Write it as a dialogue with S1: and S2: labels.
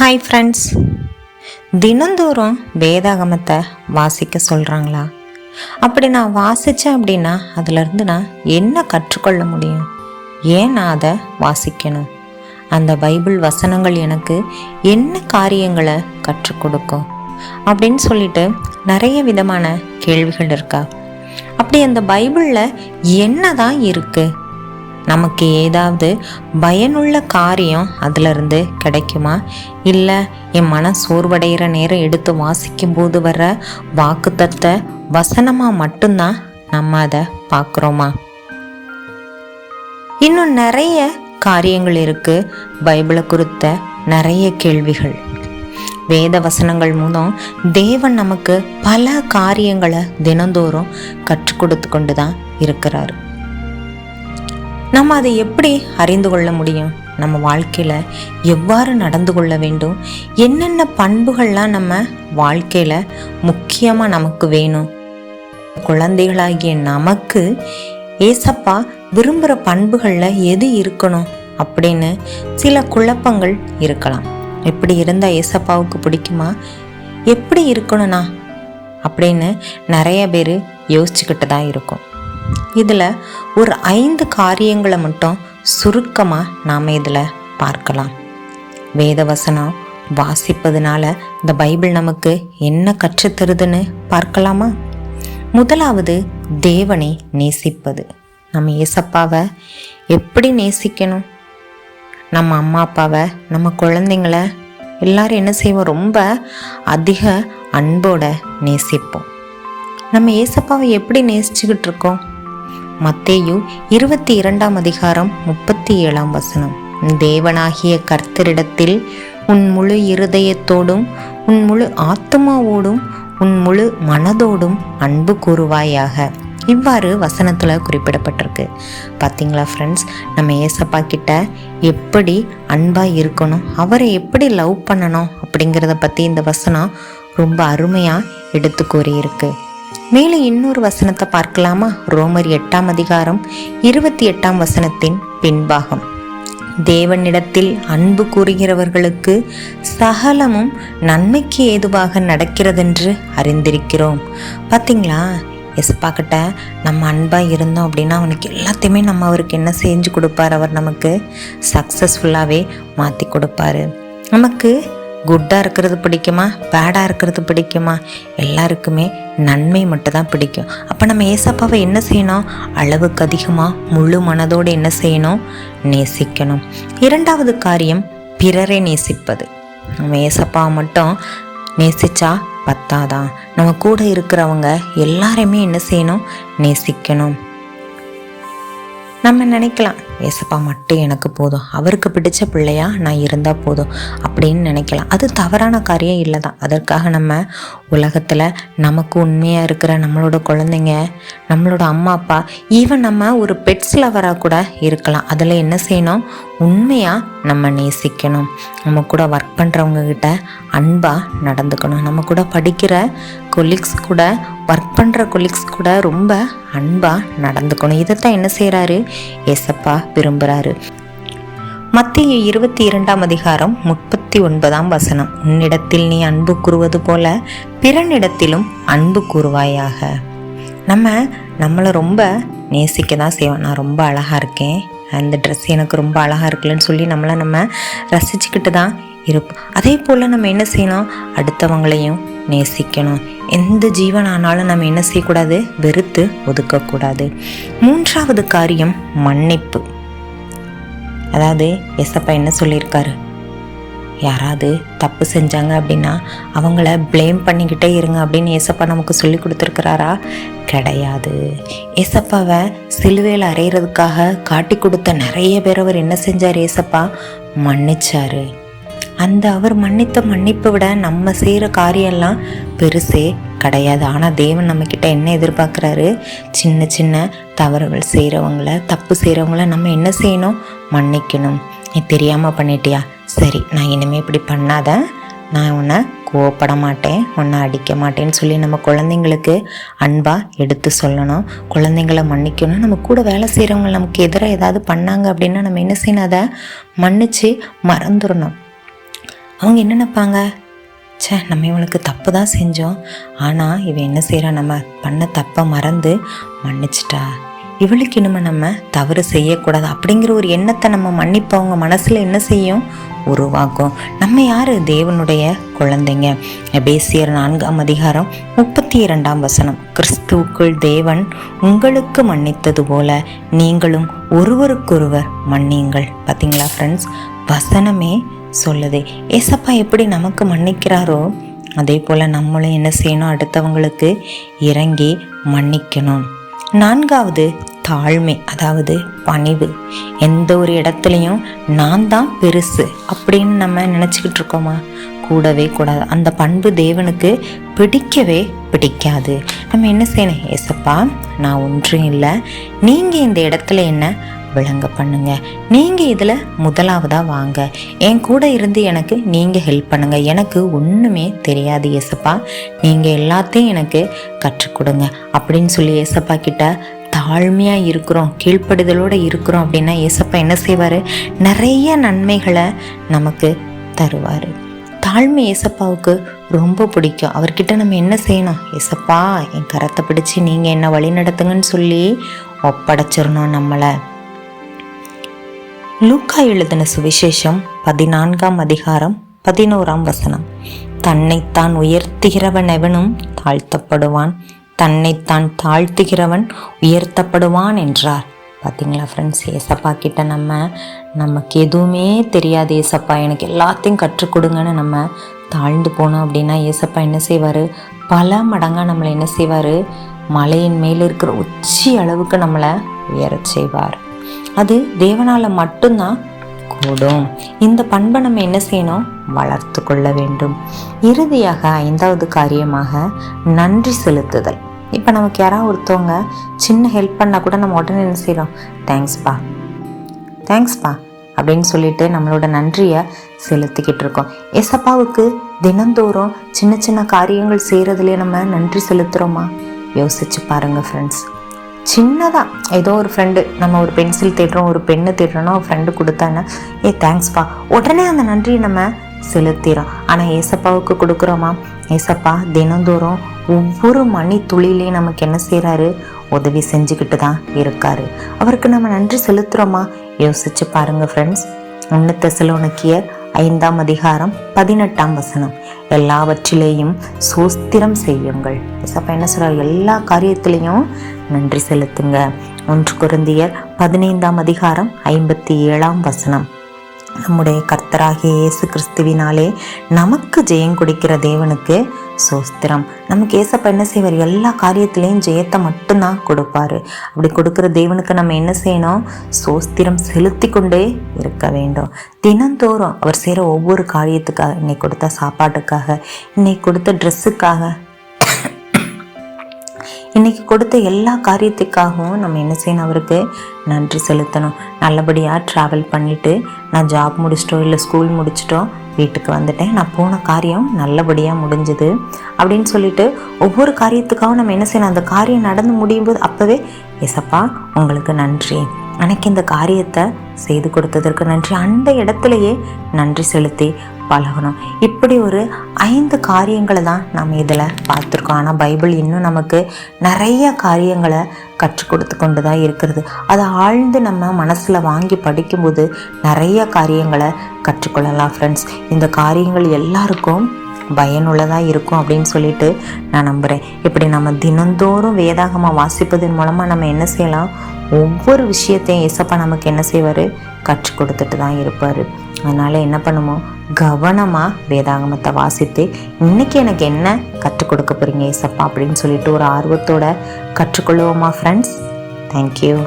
S1: hi friends தினந்தோறும் வேதாகமத்தை வாசிக்க சொல்கிறாங்களா அப்படி நான் வாசித்தேன் அப்படின்னா அதுலேருந்து நான் என்ன கற்றுக்கொள்ள முடியும் ஏன் நான் அதை வாசிக்கணும் அந்த பைபிள் வசனங்கள் எனக்கு என்ன காரியங்களை கற்றுக் கொடுக்கும் அப்படின்னு சொல்லிட்டு நிறைய விதமான கேள்விகள் இருக்கா அப்படி அந்த பைபிளில் என்ன தான் இருக்குது நமக்கு ஏதாவது பயனுள்ள காரியம் அதிலிருந்து கிடைக்குமா இல்லை என் மன சோர்வடைகிற நேரம் எடுத்து வாசிக்கும் போது வர வாக்குத்தத்தை வசனமாக மட்டும்தான் நம்ம அதை பார்க்குறோமா இன்னும் நிறைய காரியங்கள் இருக்குது பைபிளை குறித்த நிறைய கேள்விகள் வேத வசனங்கள் மூலம் தேவன் நமக்கு பல காரியங்களை தினந்தோறும் கற்றுக் கொடுத்து கொண்டு தான் இருக்கிறாரு நம்ம அதை எப்படி அறிந்து கொள்ள முடியும் நம்ம வாழ்க்கையில் எவ்வாறு நடந்து கொள்ள வேண்டும் என்னென்ன பண்புகள்லாம் நம்ம வாழ்க்கையில் முக்கியமாக நமக்கு வேணும் குழந்தைகளாகிய நமக்கு ஏசப்பா விரும்புகிற பண்புகளில் எது இருக்கணும் அப்படின்னு சில குழப்பங்கள் இருக்கலாம் எப்படி இருந்தால் ஏசப்பாவுக்கு பிடிக்குமா எப்படி இருக்கணும்னா அப்படின்னு நிறைய பேர் யோசிச்சுக்கிட்டு தான் இருக்கும் இதில் ஒரு ஐந்து காரியங்களை மட்டும் சுருக்கமாக நாம் இதில் பார்க்கலாம் வேதவசனம் வாசிப்பதுனால இந்த பைபிள் நமக்கு என்ன கற்றுத்தருதுன்னு பார்க்கலாமா முதலாவது தேவனை நேசிப்பது நம்ம ஏசப்பாவை எப்படி நேசிக்கணும் நம்ம அம்மா அப்பாவை நம்ம குழந்தைங்கள எல்லாரும் என்ன செய்வோம் ரொம்ப அதிக அன்போட நேசிப்போம் நம்ம ஏசப்பாவை எப்படி நேசிச்சுக்கிட்டு இருக்கோம் மத்தேயு இருபத்தி இரண்டாம் அதிகாரம் முப்பத்தி ஏழாம் வசனம் தேவனாகிய கர்த்தரிடத்தில் உன் முழு இருதயத்தோடும் உன் முழு ஆத்மாவோடும் உன் முழு மனதோடும் அன்பு கூறுவாயாக இவ்வாறு வசனத்தில் குறிப்பிடப்பட்டிருக்கு பார்த்தீங்களா ஃப்ரெண்ட்ஸ் நம்ம ஏசப்பா கிட்ட எப்படி அன்பாக இருக்கணும் அவரை எப்படி லவ் பண்ணணும் அப்படிங்கிறத பற்றி இந்த வசனம் ரொம்ப அருமையாக எடுத்து கூறியிருக்கு மேலே இன்னொரு வசனத்தை பார்க்கலாமா ரோமர் எட்டாம் அதிகாரம் இருபத்தி எட்டாம் வசனத்தின் பின்பாகம் தேவனிடத்தில் அன்பு கூறுகிறவர்களுக்கு சகலமும் நன்மைக்கு ஏதுவாக நடக்கிறதென்று அறிந்திருக்கிறோம் பார்த்தீங்களா எஸ் பாக்கிட்ட நம்ம அன்பாக இருந்தோம் அப்படின்னா அவனுக்கு எல்லாத்தையுமே நம்ம அவருக்கு என்ன செஞ்சு கொடுப்பார் அவர் நமக்கு சக்ஸஸ்ஃபுல்லாகவே மாற்றி கொடுப்பாரு நமக்கு குட்டாக இருக்கிறது பிடிக்குமா பேடாக இருக்கிறது பிடிக்குமா எல்லாருக்குமே நன்மை மட்டும் தான் பிடிக்கும் அப்போ நம்ம ஏசப்பாவை என்ன செய்யணும் அளவுக்கு அதிகமாக முழு மனதோடு என்ன செய்யணும் நேசிக்கணும் இரண்டாவது காரியம் பிறரை நேசிப்பது நம்ம ஏசப்பா மட்டும் நேசித்தா பத்தாதான் நம்ம கூட இருக்கிறவங்க எல்லாரையுமே என்ன செய்யணும் நேசிக்கணும் நம்ம நினைக்கலாம் ஏசப்பா மட்டும் எனக்கு போதும் அவருக்கு பிடிச்ச பிள்ளையாக நான் இருந்தால் போதும் அப்படின்னு நினைக்கலாம் அது தவறான காரியம் இல்லை தான் அதற்காக நம்ம உலகத்தில் நமக்கு உண்மையாக இருக்கிற நம்மளோட குழந்தைங்க நம்மளோட அம்மா அப்பா ஈவன் நம்ம ஒரு பெட்ஸ் லவராக கூட இருக்கலாம் அதில் என்ன செய்யணும் உண்மையாக நம்ம நேசிக்கணும் நம்ம கூட ஒர்க் பண்ணுறவங்கக்கிட்ட அன்பாக நடந்துக்கணும் நம்ம கூட படிக்கிற கொலீக்ஸ் கூட ஒர்க் பண்ணுற கொலீக்ஸ் கூட ரொம்ப அன்பாக நடந்துக்கணும் இதைத்தான் என்ன செய்கிறாரு எசப்பா விரும்புகிறாரு மத்திய இருபத்தி இரண்டாம் அதிகாரம் முப்பத்தி ஒன்பதாம் வசனம் உன்னிடத்தில் நீ அன்பு கூறுவது போல பிறனிடத்திலும் அன்பு கூறுவாயாக நம்ம நம்மளை ரொம்ப நேசிக்க தான் செய்வோம் நான் ரொம்ப அழகாக இருக்கேன் அந்த ட்ரெஸ் எனக்கு ரொம்ப அழகாக இருக்குல்லன்னு சொல்லி நம்மளை நம்ம ரசிச்சுக்கிட்டு தான் இருப்போம் அதே போல் நம்ம என்ன செய்யணும் அடுத்தவங்களையும் நேசிக்கணும் எந்த ஜீவன் ஆனாலும் நம்ம என்ன செய்யக்கூடாது வெறுத்து ஒதுக்கக்கூடாது மூன்றாவது காரியம் மன்னிப்பு அதாவது எஸ்அப்பா என்ன சொல்லியிருக்காரு யாராவது தப்பு செஞ்சாங்க அப்படின்னா அவங்கள ப்ளேம் பண்ணிக்கிட்டே இருங்க அப்படின்னு ஏசப்பா நமக்கு சொல்லி கொடுத்துருக்கிறாரா கிடையாது ஏசப்பாவை சிலுவையில் அறையிறதுக்காக காட்டி கொடுத்த நிறைய பேர் அவர் என்ன செஞ்சார் ஏசப்பா மன்னிச்சார் அந்த அவர் மன்னித்த மன்னிப்பை விட நம்ம செய்கிற காரியம்லாம் பெருசே கிடையாது ஆனால் தேவன் நம்மக்கிட்ட என்ன எதிர்பார்க்குறாரு சின்ன சின்ன தவறுகள் செய்கிறவங்கள தப்பு செய்கிறவங்கள நம்ம என்ன செய்யணும் மன்னிக்கணும் நீ தெரியாமல் பண்ணிட்டியா சரி நான் இனிமேல் இப்படி பண்ணாத நான் உன்னை கோவப்பட மாட்டேன் ஒன்றை அடிக்க மாட்டேன்னு சொல்லி நம்ம குழந்தைங்களுக்கு அன்பாக எடுத்து சொல்லணும் குழந்தைங்கள மன்னிக்கணும் நம்ம கூட வேலை செய்கிறவங்க நமக்கு எதிராக ஏதாவது பண்ணாங்க அப்படின்னா நம்ம என்ன செய்யணும் அதை மன்னித்து மறந்துடணும் அவங்க என்ன நினப்பாங்க சே நம்ம இவனுக்கு தப்பு தான் செஞ்சோம் ஆனால் இவன் என்ன செய்கிறா நம்ம பண்ண தப்பை மறந்து மன்னிச்சிட்டா இவளுக்கு இனிமே நம்ம தவறு செய்யக்கூடாது அப்படிங்கிற ஒரு எண்ணத்தை நம்ம மன்னிப்பு அவங்க மனசில் என்ன செய்யும் உருவாக்கும் நம்ம யார் தேவனுடைய குழந்தைங்க பேசியர் நான்காம் அதிகாரம் முப்பத்தி இரண்டாம் வசனம் கிறிஸ்துவுக்குள் தேவன் உங்களுக்கு மன்னித்தது போல நீங்களும் ஒருவருக்கொருவர் மன்னியுங்கள் பார்த்தீங்களா ஃப்ரெண்ட்ஸ் வசனமே சொல்லுது ஏசப்பா எப்படி நமக்கு மன்னிக்கிறாரோ அதே போல் நம்மளும் என்ன செய்யணும் அடுத்தவங்களுக்கு இறங்கி மன்னிக்கணும் நான்காவது தாழ்மை அதாவது பணிவு எந்த ஒரு இடத்துலையும் நான் தான் பெருசு அப்படின்னு நம்ம நினச்சிக்கிட்டு இருக்கோமா கூடவே கூடாது அந்த பண்பு தேவனுக்கு பிடிக்கவே பிடிக்காது நம்ம என்ன செய்யணும் ஏசப்பா நான் ஒன்றும் இல்லை நீங்கள் இந்த இடத்துல என்ன விளங்க பண்ணுங்க நீங்கள் இதில் முதலாவதாக வாங்க என் கூட இருந்து எனக்கு நீங்கள் ஹெல்ப் பண்ணுங்கள் எனக்கு ஒன்றுமே தெரியாது ஏசப்பா நீங்கள் எல்லாத்தையும் எனக்கு கற்றுக் கொடுங்க அப்படின்னு சொல்லி ஏசப்பா கிட்ட தாழ்மையாக இருக்கிறோம் கீழ்ப்படுதலோடு இருக்கிறோம் அப்படின்னா ஏசப்பா என்ன செய்வார் நிறைய நன்மைகளை நமக்கு தருவார் தாழ்மை ஏசப்பாவுக்கு ரொம்ப பிடிக்கும் அவர்கிட்ட நம்ம என்ன செய்யணும் ஏசப்பா என் கரத்தை பிடிச்சி நீங்கள் என்ன வழி நடத்துங்கன்னு சொல்லி ஒப்படைச்சிடணும் நம்மளை லூக்கா எழுதின சுவிசேஷம் பதினான்காம் அதிகாரம் பதினோராம் வசனம் தன்னைத்தான் உயர்த்துகிறவன் எவனும் தாழ்த்தப்படுவான் தன்னைத்தான் தாழ்த்துகிறவன் உயர்த்தப்படுவான் என்றார் பார்த்தீங்களா ஃப்ரெண்ட்ஸ் ஏசப்பா கிட்ட நம்ம நமக்கு எதுவுமே தெரியாது ஏசப்பா எனக்கு எல்லாத்தையும் கற்றுக் கொடுங்கன்னு நம்ம தாழ்ந்து போனோம் அப்படின்னா ஏசப்பா என்ன செய்வார் பல மடங்காக நம்மளை என்ன செய்வார் மலையின் மேலே இருக்கிற உச்சி அளவுக்கு நம்மளை உயரச் செய்வார் அது தேவனால மட்டும்தான் கூடும் இந்த பண்பை நம்ம என்ன செய்யணும் வளர்த்து கொள்ள வேண்டும் இறுதியாக ஐந்தாவது காரியமாக நன்றி செலுத்துதல் இப்போ நமக்கு யாராவது ஒருத்தவங்க சின்ன ஹெல்ப் பண்ணால் கூட நம்ம உடனே என்ன செய்கிறோம் தேங்க்ஸ்ப்பா தேங்க்ஸ்ப்பா அப்படின்னு சொல்லிட்டு நம்மளோட நன்றியை செலுத்திக்கிட்டு இருக்கோம் எசப்பாவுக்கு தினந்தோறும் சின்ன சின்ன காரியங்கள் செய்கிறதுலேயே நம்ம நன்றி செலுத்துகிறோமா யோசிச்சு பாருங்கள் ஃப்ரெண்ட்ஸ் சின்னதாக ஏதோ ஒரு ஃப்ரெண்டு நம்ம ஒரு பென்சில் தேடுறோம் ஒரு பெண்ணு தேடுறோன்னா ஒரு ஃப்ரெண்டு கொடுத்தானே ஏ தேங்க்ஸ்ப்பா உடனே அந்த நன்றியை நம்ம செலுத்திடும் ஆனால் ஏசப்பாவுக்கு கொடுக்குறோமா ஏசப்பா தினந்தோறும் ஒவ்வொரு மணி துளிலையும் நமக்கு என்ன செய்கிறாரு உதவி செஞ்சுக்கிட்டு தான் இருக்காரு அவருக்கு நம்ம நன்றி செலுத்துகிறோமா யோசிச்சு பாருங்க ஃப்ரெண்ட்ஸ் ஒன்று தெசலோனக்கியர் ஐந்தாம் அதிகாரம் பதினெட்டாம் வசனம் எல்லாவற்றிலேயும் சோஸ்திரம் செய்யுங்கள் ஏசப்பா என்ன சொல்கிறார் எல்லா காரியத்திலையும் நன்றி செலுத்துங்க ஒன்று குருந்திய பதினைந்தாம் அதிகாரம் ஐம்பத்தி ஏழாம் வசனம் நம்முடைய கர்த்தராகிய இயேசு கிறிஸ்துவினாலே நமக்கு ஜெயம் கொடுக்கிற தேவனுக்கு சோஸ்திரம் நமக்கு ஏசப்ப என்ன செய்வார் எல்லா காரியத்திலையும் ஜெயத்தை மட்டும்தான் கொடுப்பாரு அப்படி கொடுக்குற தேவனுக்கு நம்ம என்ன செய்யணும் சோஸ்திரம் செலுத்தி கொண்டே இருக்க வேண்டும் தினந்தோறும் அவர் செய்கிற ஒவ்வொரு காரியத்துக்காக இன்னைக்கு கொடுத்த சாப்பாட்டுக்காக இன்னைக்கு கொடுத்த ட்ரெஸ்ஸுக்காக இன்றைக்கி கொடுத்த எல்லா காரியத்துக்காகவும் நம்ம என்ன செய்யணும் அவருக்கு நன்றி செலுத்தணும் நல்லபடியாக ட்ராவல் பண்ணிவிட்டு நான் ஜாப் முடிச்சிட்டோம் இல்லை ஸ்கூல் முடிச்சிட்டோம் வீட்டுக்கு வந்துட்டேன் நான் போன காரியம் நல்லபடியாக முடிஞ்சுது அப்படின்னு சொல்லிட்டு ஒவ்வொரு காரியத்துக்காகவும் நம்ம என்ன செய்யணும் அந்த காரியம் நடந்து முடியும் போது அப்போவே எசப்பா உங்களுக்கு நன்றி எனக்கு இந்த காரியத்தை செய்து கொடுத்ததற்கு நன்றி அந்த இடத்துலையே நன்றி செலுத்தி பழகணும் இப்படி ஒரு ஐந்து காரியங்களை தான் நம்ம இதில் பார்த்துருக்கோம் ஆனால் பைபிள் இன்னும் நமக்கு நிறைய காரியங்களை கற்றுக் கொடுத்து கொண்டு தான் இருக்கிறது அதை ஆழ்ந்து நம்ம மனசில் வாங்கி படிக்கும்போது நிறைய காரியங்களை கற்றுக்கொள்ளலாம் ஃப்ரெண்ட்ஸ் இந்த காரியங்கள் எல்லாருக்கும் பயனுள்ளதாக இருக்கும் அப்படின்னு சொல்லிட்டு நான் நம்புகிறேன் இப்படி நம்ம தினந்தோறும் வேதாகமாக வாசிப்பதன் மூலமாக நம்ம என்ன செய்யலாம் ஒவ்வொரு விஷயத்தையும் இசப்பா நமக்கு என்ன செய்வார் கற்றுக் கொடுத்துட்டு தான் இருப்பார் அதனால் என்ன பண்ணுமோ கவனமாக வேதாங்கமத்தை வாசித்து இன்றைக்கி எனக்கு என்ன கற்றுக் கொடுக்க போகிறீங்க ஏசப்பா அப்படின்னு சொல்லிட்டு ஒரு ஆர்வத்தோட கற்றுக்கொள்வோமா ஃப்ரெண்ட்ஸ் தேங்க்யூ